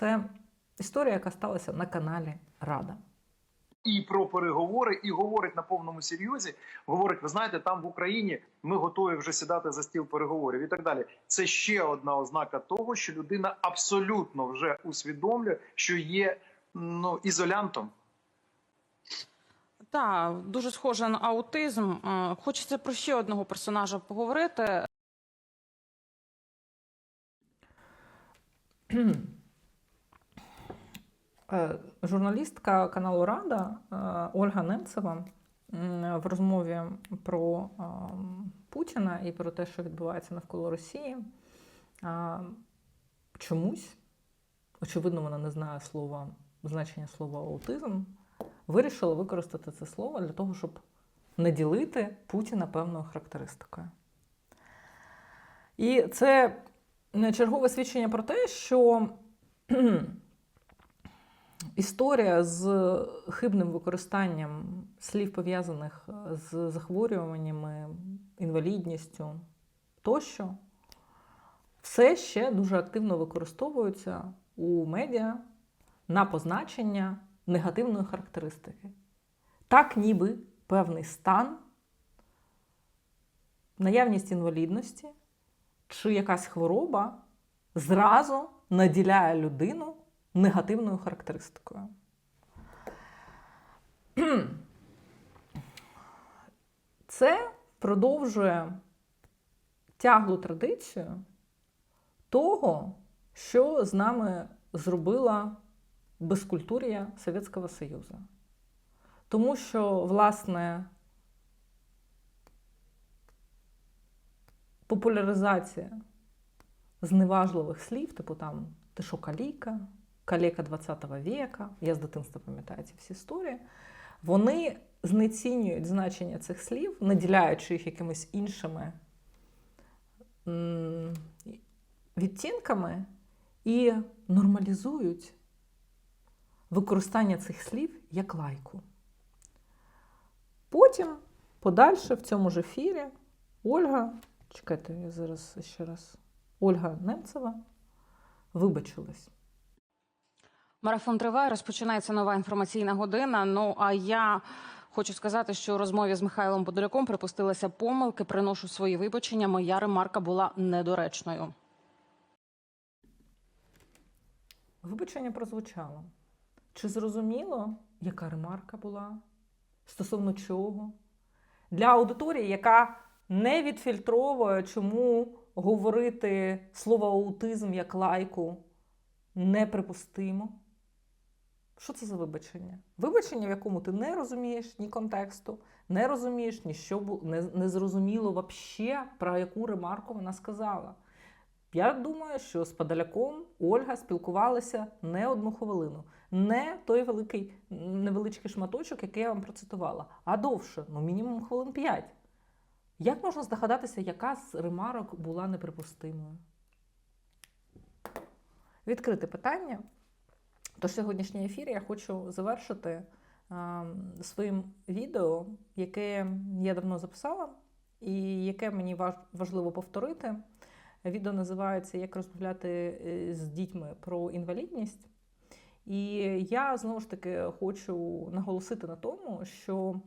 Це історія, яка сталася на каналі Рада. і про переговори, і говорить на повному серйозі. Говорить, ви знаєте, там в Україні ми готові вже сідати за стіл переговорів і так далі. Це ще одна ознака того, що людина абсолютно вже усвідомлює, що є ну ізолянтом. Так, дуже схоже на аутизм. Е, Хочеться про ще одного персонажа поговорити. Е, Журналістка каналу Рада е, Ольга Немцева в розмові про е, Путіна і про те, що відбувається навколо Росії, чомусь, очевидно, вона не знає слова, значення слова аутизм, вирішила використати це слово для того, щоб наділити Путіна певною характеристикою. І це чергове свідчення про те, що історія з хибним використанням слів, пов'язаних з захворюваннями, інвалідністю тощо, все ще дуже активно використовується у медіа на позначення негативної характеристики. Так, ніби певний стан, наявність інвалідності чи якась хвороба зразу наділяє людину негативною характеристикою. Це продовжує тяглу традицію того, що з нами зробила безкультур'я Совєтського Союзу. Тому що, власне, популяризація зневажливих слів, типу там ти що каліка, калека 20 віка, я з дитинства пам'ятаю ці всі історії, вони знецінюють значення цих слів, наділяючи їх якимись іншими відтінками і нормалізують використання цих слів як лайку. Потім, подальше в цьому ж ефірі, Ольга, чекайте, я зараз ще раз, Ольга Немцева вибачилась. Марафон триває, розпочинається нова інформаційна година. Ну а я хочу сказати, що у розмові з Михайлом Подоляком припустилася помилки. Приношу свої вибачення. Моя ремарка була недоречною. Вибачення прозвучало. Чи зрозуміло, яка ремарка була? Стосовно чого? Для аудиторії, яка не відфільтровує, чому говорити слово аутизм як лайку неприпустимо. Що це за вибачення? Вибачення, в якому ти не розумієш ні контексту, не розумієш ні що бу- не, не зрозуміло вообще, про яку ремарку вона сказала. Я думаю, що з Подоляком Ольга спілкувалася не одну хвилину, не той великий невеличкий шматочок, який я вам процитувала, а довше, ну мінімум хвилин п'ять. Як можна здогадатися, яка з ремарок була неприпустимою? Відкрите питання. Тож сьогоднішній ефір я хочу завершити а, своїм відео, яке я давно записала, і яке мені важ- важливо повторити. Відео називається Як розмовляти е, з дітьми про інвалідність. І я знову ж таки хочу наголосити на тому, що,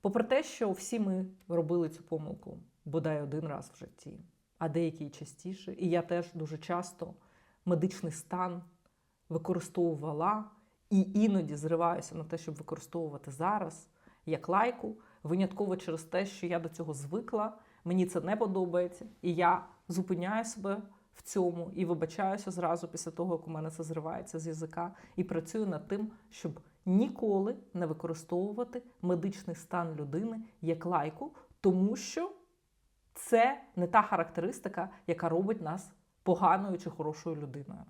попри те, що всі ми робили цю помилку бодай один раз в житті, а деякі частіше, і я теж дуже часто медичний стан використовувала і іноді зриваюся на те, щоб використовувати зараз як лайку, винятково через те, що я до цього звикла, мені це не подобається, і я зупиняю себе в цьому і вибачаюся зразу після того, як у мене це зривається з язика, і працюю над тим, щоб ніколи не використовувати медичний стан людини як лайку, тому що це не та характеристика, яка робить нас поганою чи хорошою людиною.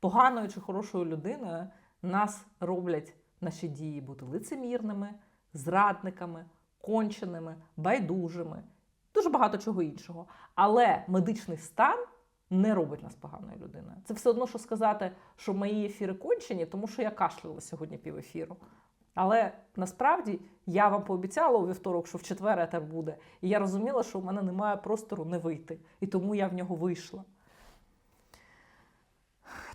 Поганою чи хорошою людиною нас роблять наші дії бути лицемірними, зрадниками, конченими, байдужими, дуже багато чого іншого. Але медичний стан не робить нас поганою людиною. Це все одно, що сказати, що мої ефіри кончені, тому що я кашляла сьогодні пів ефіру. Але насправді я вам пообіцяла у вівторок, що в четвер етер буде. І я розуміла, що у мене немає простору не вийти. І тому я в нього вийшла.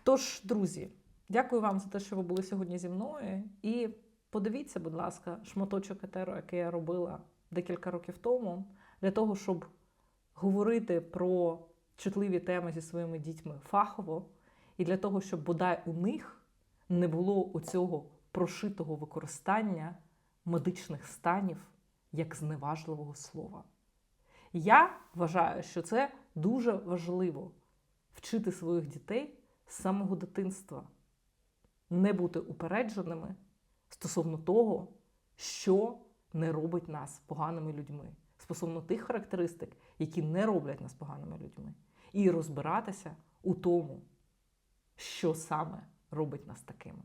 Тож, друзі, дякую вам за те, що ви були сьогодні зі мною. І подивіться, будь ласка, шматочок етеру, який я робила декілька років тому, для того, щоб говорити про чутливі теми зі своїми дітьми фахово, і для того, щоб бодай у них не було оцього прошитого використання медичних станів як зневажливого слова. Я вважаю, що це дуже важливо вчити своїх дітей з самого дитинства, не бути упередженими стосовно того, що не робить нас поганими людьми, стосовно тих характеристик, які не роблять нас поганими людьми, і розбиратися у тому, що саме робить нас такими.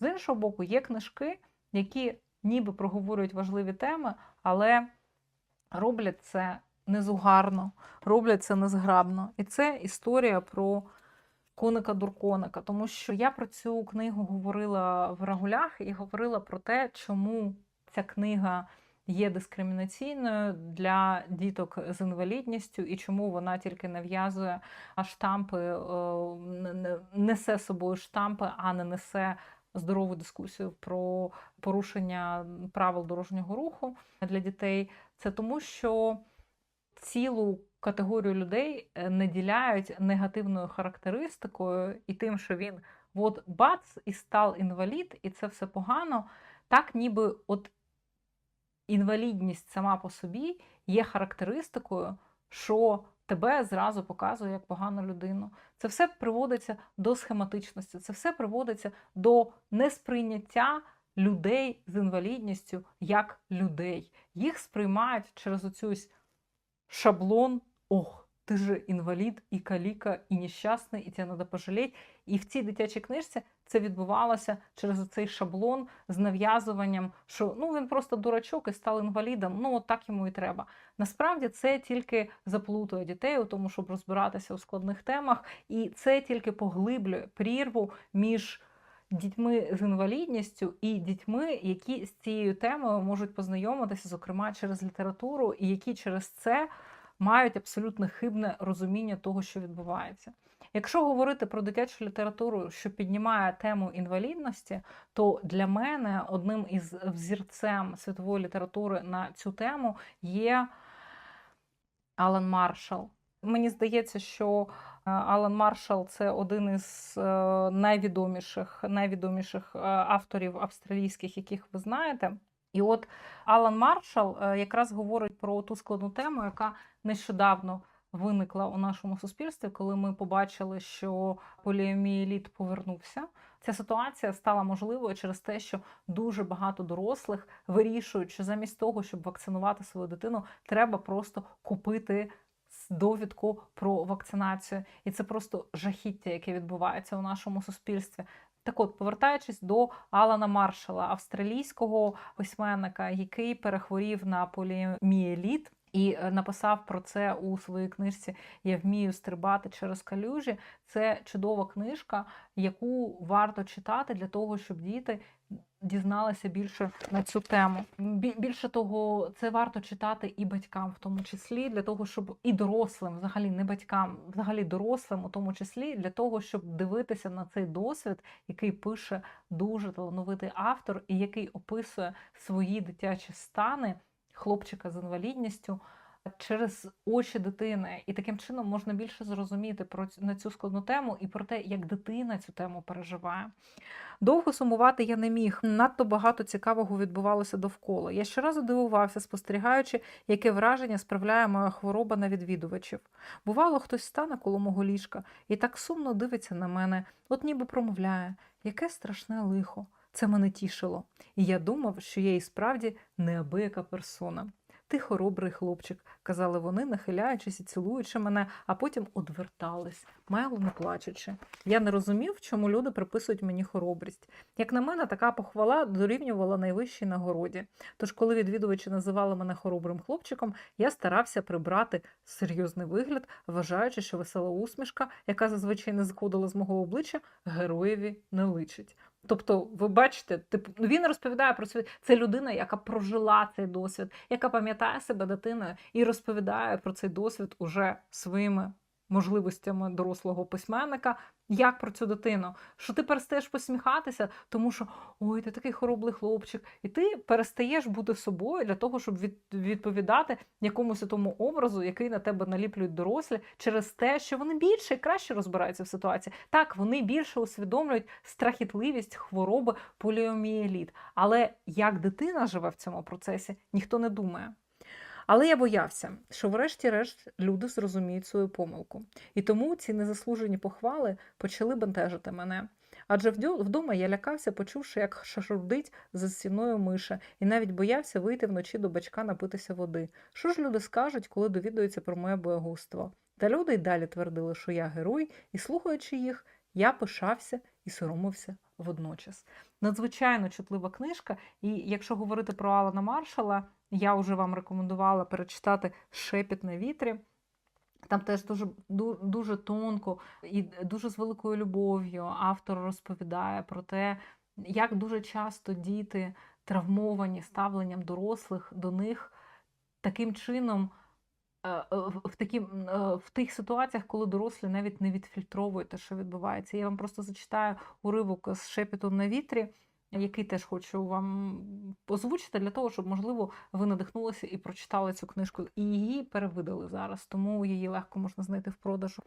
З іншого боку, є книжки, які ніби проговорюють важливі теми, але роблять це незугарно, роблять це незграбно. І це історія про коника дурконика. Тому що я про цю книгу говорила в регулях і говорила про те, чому ця книга є дискримінаційною для діток з інвалідністю, і чому вона тільки нав'язує штампи, е, не- не- несе собою штампи, а не несе здорову дискусію про порушення правил дорожнього руху для дітей. Це тому, що цілу категорію людей е, наділяють негативною характеристикою і тим, що він от бац і став інвалід, і це все погано. Так, ніби от інвалідність сама по собі є характеристикою, що тебе зразу показує як погану людину. Це все приводиться до схематичності, це все приводиться до несприйняття людей з інвалідністю як людей. Їх сприймають через оцю шаблон ох. Ти же інвалід, і каліка, і нещасний, і тебе треба пожаліти. І в цій дитячій книжці це відбувалося через цей шаблон з нав'язуванням, що ну він просто дурачок і став інвалідом. Ну от так йому і треба. Насправді це тільки заплутує дітей у тому, щоб розбиратися у складних темах, і це тільки поглиблює прірву між дітьми з інвалідністю і дітьми, які з цією темою можуть познайомитися, зокрема через літературу, і які через це мають абсолютно хибне розуміння того, що відбувається. Якщо говорити про дитячу літературу, що піднімає тему інвалідності, то для мене одним із взірцем світової літератури на цю тему є Алан Маршал. Мені здається, що е, Алан Маршал це один із е, найвідоміших, найвідоміших е, авторів австралійських, яких ви знаєте. І от Алан Маршал е, якраз говорить про ту складну тему, яка нещодавно виникла у нашому суспільстві, коли ми побачили, що поліомієліт повернувся. Ця ситуація стала можливою через те, що дуже багато дорослих вирішують, що замість того, щоб вакцинувати свою дитину, треба просто купити довідку про вакцинацію. І це просто жахіття, яке відбувається у нашому суспільстві. Так от, повертаючись до Алана Маршала, австралійського письменника, який перехворів на поліомієліт, і е, написав про це у своїй книжці Я вмію стрибати через калюжі. Це чудова книжка, яку варто читати для того, щоб діти дізналися більше на цю тему. Більше того, це варто читати і батькам, в тому числі для того, щоб і дорослим, взагалі не батькам, взагалі дорослим, у тому числі для того, щоб дивитися на цей досвід, який пише дуже талановитий автор, і який описує свої дитячі стани хлопчика з інвалідністю через очі дитини, і таким чином можна більше зрозуміти про ць- на цю складну тему і про те, як дитина цю тему переживає. Довго сумувати я не міг. Надто багато цікавого відбувалося довкола. Я щоразу дивувався, спостерігаючи, яке враження справляє моя хвороба на відвідувачів. Бувало, хтось стане коло мого ліжка і так сумно дивиться на мене, от ніби промовляє, яке страшне лихо. Це мене тішило. І я думав, що я і справді неабияка персона. Ти хоробрий хлопчик, казали вони, нахиляючись і цілуючи мене, а потім одвертались, мало не плачучи. Я не розумів, чому люди приписують мені хоробрість. Як на мене, така похвала дорівнювала найвищій нагороді. Тож, коли відвідувачі називали мене хоробрим хлопчиком, я старався прибрати серйозний вигляд, вважаючи, що весела усмішка, яка зазвичай не сходила з мого обличчя, героєві не личить. Тобто, ви бачите, типу, ну, він розповідає про свій це людина, яка прожила цей досвід, яка пам'ятає себе дитиною і розповідає про цей досвід уже своїми можливостями дорослого письменника. Як про цю дитину? Що ти перестаєш посміхатися, тому що ой, ти такий хоробний хлопчик, і ти перестаєш бути собою для того, щоб від, відповідати якомусь тому образу, який на тебе наліплюють дорослі, через те, що вони більше і краще розбираються в ситуації. Так, вони більше усвідомлюють страхітливість хвороби поліомієліт. Але як дитина живе в цьому процесі, ніхто не думає. Але я боявся, що врешті-решт люди зрозуміють свою помилку. І тому ці незаслужені похвали почали бентежити мене. Адже вдома я лякався, почувши, як шашурдить за стіною миша, і навіть боявся вийти вночі до бачка напитися води. Що ж люди скажуть, коли довідуються про моє боягузтво? Та люди й далі твердили, що я герой, і слухаючи їх, я пишався і соромився водночас. Надзвичайно чутлива книжка, і якщо говорити про Алана Маршала, я вже вам рекомендувала перечитати Шепіт на вітрі. Там теж дуже, ду- дуже тонко і дуже з великою любов'ю автор розповідає про те, як дуже часто діти травмовані ставленням дорослих до них таким чином. Е, е, В, такі, е, в тих ситуаціях, коли дорослі навіть не відфільтровують те, що відбувається. Я вам просто зачитаю уривок з шепітом на вітрі, який теж хочу вам озвучити для того, щоб, можливо, ви надихнулися і прочитали цю книжку. І її перевидали зараз, тому її легко можна знайти в продажу.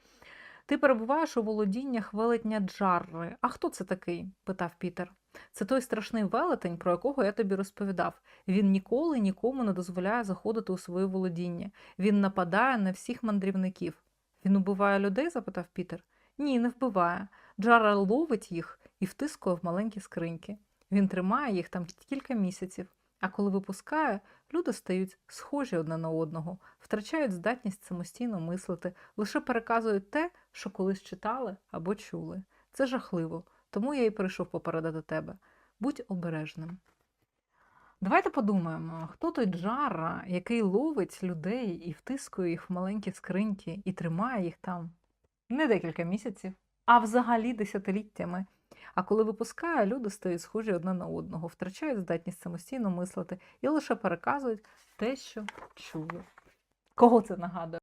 Ти перебуваєш у володіннях велетня Джарри. А хто це такий? питав Пітер. Це той страшний велетень, про якого я тобі розповідав. Він ніколи нікому не дозволяє заходити у своє володіння. Він нападає на всіх мандрівників. Він убиває людей? запитав Пітер. Ні, не вбиває. Джара ловить їх і втискує в маленькі скриньки. Він тримає їх там кілька місяців, а коли випускає, люди стають схожі одне на одного, втрачають здатність самостійно мислити, лише переказують те, що колись читали або чули. Це жахливо, тому я і прийшов попередити тебе. Будь обережним. Давайте подумаємо, хто той Джара, який ловить людей і втискує їх в маленькі скриньки і тримає їх там не декілька місяців, а взагалі десятиліттями. А коли випускає, люди стають схожі одне на одного, втрачають здатність самостійно мислити і лише переказують те, що чули. Кого це нагадує?